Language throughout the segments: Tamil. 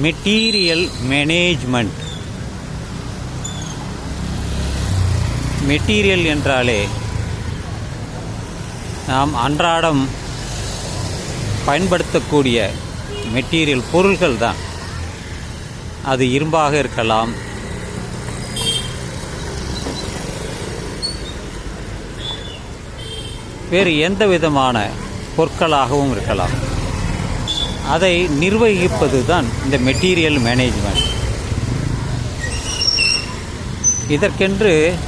மெட்டீரியல் மேனேஜ்மெண்ட் மெட்டீரியல் என்றாலே நாம் அன்றாடம் பயன்படுத்தக்கூடிய மெட்டீரியல் பொருள்கள் தான். அது இரும்பாக இருக்கலாம். வேறு எந்த விதமான பொருட்களாகவும் இருக்கலாம். அதை நிர்வகிப்பது தான் இந்த மெட்டீரியல் மேனேஜ்மெண்ட் இதற்கென்று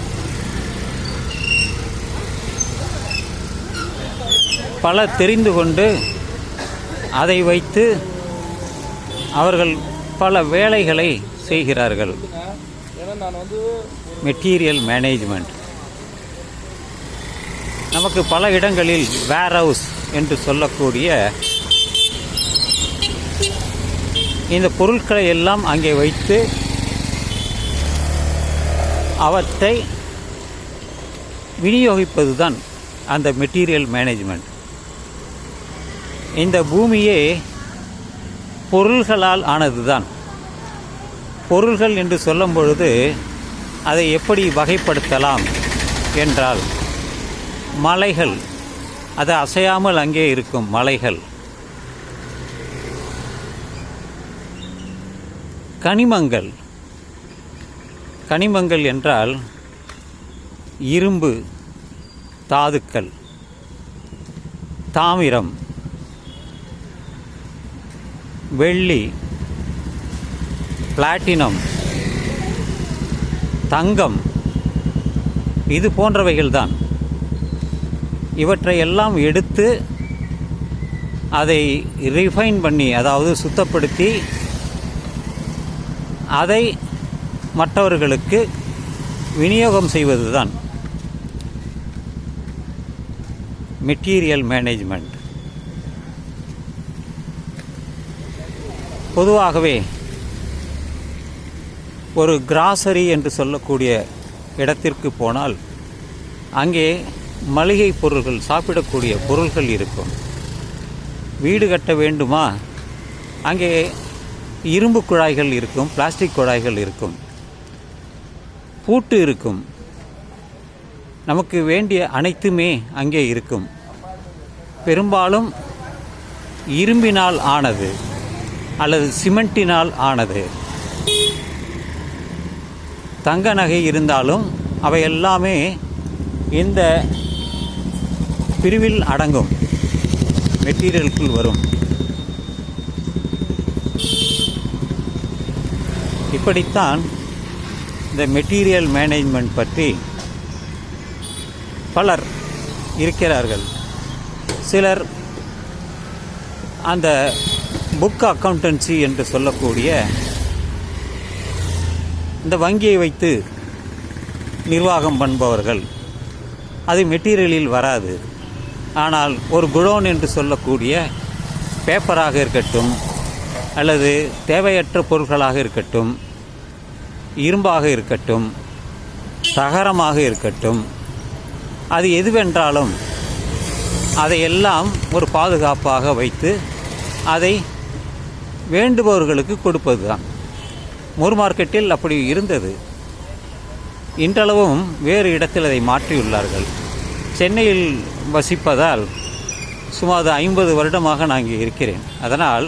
பல தெரிந்து கொண்டு அதை வைத்து அவர்கள் பல வேலைகளை செய்கிறார்கள். மெட்டீரியல் மேனேஜ்மெண்ட் நமக்கு பல இடங்களில் வேர் ஹவுஸ் என்று சொல்லக்கூடிய இந்த பொருட்களை எல்லாம் அங்கே வைத்து அவற்றை விநியோகிப்பது தான் அந்த மெட்டீரியல் மேனேஜ்மெண்ட் இந்த பூமியே பொருள்களால் ஆனதுதான். பொருள்கள் என்று சொல்லும் பொழுது அதை எப்படி வகைப்படுத்தலாம் என்றால் மலைகள் அது அசையாமல் அங்கே இருக்கும் மலைகள் கனிமங்கள். கனிமங்கள் என்றால் இரும்பு தாதுக்கள் தாமிரம் வெள்ளி பிளாட்டினம் தங்கம். இது போன்றவைகள்தான். இவற்றை எல்லாம் எடுத்து அதை ரிஃபைன் பண்ணி அதாவது சுத்தப்படுத்தி அதை மற்றவர்களுக்கு விநியோகம் செய்வதுதான் மெட்டீரியல் மேனேஜ்மெண்ட் பொதுவாகவே ஒரு கிராசரி என்று சொல்லக்கூடிய இடத்திற்கு போனால் அங்கே மளிகை பொருள்கள் சாப்பிடக்கூடிய பொருள்கள் இருக்கும். வீடு கட்ட வேண்டுமா? அங்கே இரும்பு குழாய்கள் இருக்கும் பிளாஸ்டிக் குழாய்கள் இருக்கும். பூட்டு இருக்கும். நமக்கு வேண்டிய அனைத்துமே அங்கே இருக்கும். பெரும்பாலும் இரும்பினால் ஆனது அல்லது சிமெண்டினால் ஆனது. தங்க நகை இருந்தாலும் அவை எல்லாமே இந்த பிரிவில் அடங்கும். மெட்டீரியலுக்குள் வரும். இப்படித்தான் இந்த மெட்டீரியல் மேனேஜ்மெண்ட் பற்றி பலர் இருக்கிறார்கள். சிலர் அந்த புக் அக்கௌண்டன்சி என்று சொல்லக்கூடிய இந்த வங்கியை வைத்து நிர்வாகம் பண்ணுபவர்கள் அது மெட்டீரியலில் வராது. ஆனால் ஒரு குடோன் என்று சொல்லக்கூடிய பேப்பராக இருக்கட்டும் அல்லது தேவையற்ற பொருட்களாக இருக்கட்டும் இரும்பாக இருக்கட்டும் தகரமாக இருக்கட்டும் அது எதுவென்றாலும் அதையெல்லாம் ஒரு பாதுகாப்பாக வைத்து அதை வேண்டுபவர்களுக்கு கொடுப்பது தான் மூர் மார்க்கெட்டில் அப்படி இருந்தது. இன்றளவும் வேறு இடத்தில் அதை மாற்றியுள்ளார்கள். சென்னையில் வசிப்பதால் சுமார் ஐம்பது வருடமாக நான் இங்கே இருக்கிறேன். அதனால்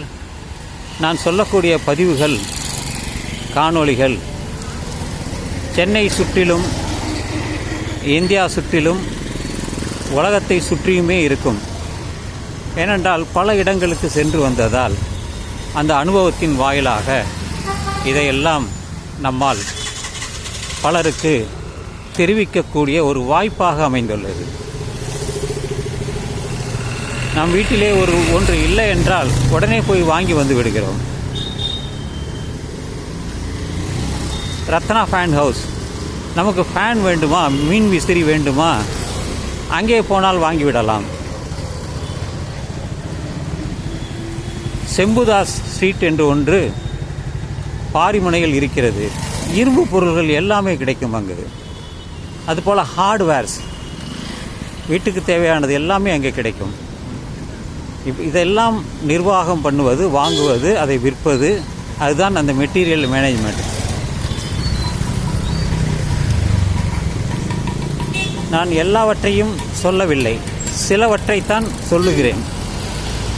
நான் சொல்லக்கூடிய பதிவுகள் காணொளிகள் சென்னை சுற்றிலும் இந்தியா சுற்றிலும் உலகத்தை சுற்றியுமே இருக்கும். ஏனென்றால் பல இடங்களுக்கு சென்று வந்ததால் அந்த அனுபவத்தின் வாயிலாக இதையெல்லாம் நம்மால் பலருக்கு தெரிவிக்கக்கூடிய ஒரு வாய்ப்பாக அமைந்துள்ளது. நம் வீட்டிலே ஒரு ஒன்று இல்லை என்றால் உடனே போய் வாங்கி வந்து விடுகிறோம். ரத்னா ஃபேன் ஹவுஸ் நமக்கு ஃபேன் வேண்டுமா? மீன் விசிறி வேண்டுமா? அங்கே போனால் வாங்கிவிடலாம் செம்புதாஸ் ஸ்ட்ரீட் என்று ஒன்று பாரிமுனையில் இருக்கிறது. இரும்பு பொருள்கள் எல்லாமே கிடைக்கும் அங்கு. அதுபோல் ஹார்ட்வேர்ஸ் வீட்டுக்கு தேவையானது எல்லாமே அங்கே கிடைக்கும். இப் இதெல்லாம் நிர்வாகம் பண்ணுவது வாங்குவது அதை விற்பது அதுதான் அந்த மெட்டீரியல் மேனேஜ்மெண்ட். நான் எல்லாவற்றையும் சொல்லவில்லை. சிலவற்றைத்தான் சொல்லுகிறேன்.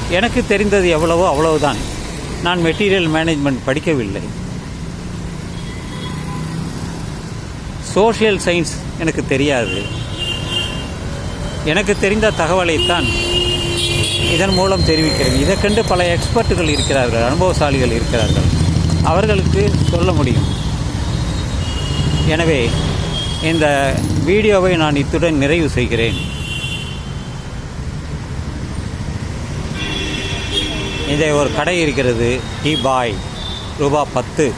எனக்கு தெரிந்தது எவ்வளவோ அவ்வளவுதான். நான் மெட்டீரியல் மேனேஜ்மெண்ட் படிக்கவில்லை. சோஷியல் சயின்ஸ் எனக்கு தெரியாது. எனக்கு தெரிந்த தகவலைத்தான் இதன் மூலம் தெரிவிக்கிறேன். இதை கண்டு பல எக்ஸ்பர்ட்டுகள் இருக்கிறார்கள் அனுபவசாலிகள் இருக்கிறார்கள். அவர்களுக்கு சொல்ல முடியும். எனவே இந்த வீடியோவை நான் இத்துடன் நிறைவு செய்கிறேன். இதை ஒரு கடை இருக்கிறது டீ பாய் ரூபா பத்து.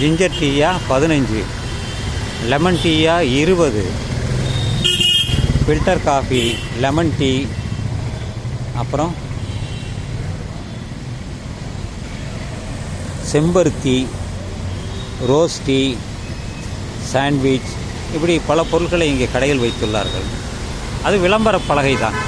ஜிஞ்சர் டீயா பதினஞ்சு. லெமன் டீயா இருபது. ஃபில்டர் காஃபி லெமன் டீ அப்புறம் செம்பருத்தி ரோஸ் டீ சாண்ட்விச் இப்படி பல பொருட்களை இங்கே கடையில் வைத்துள்ளார்கள். அது விளம்பர பலகை தான்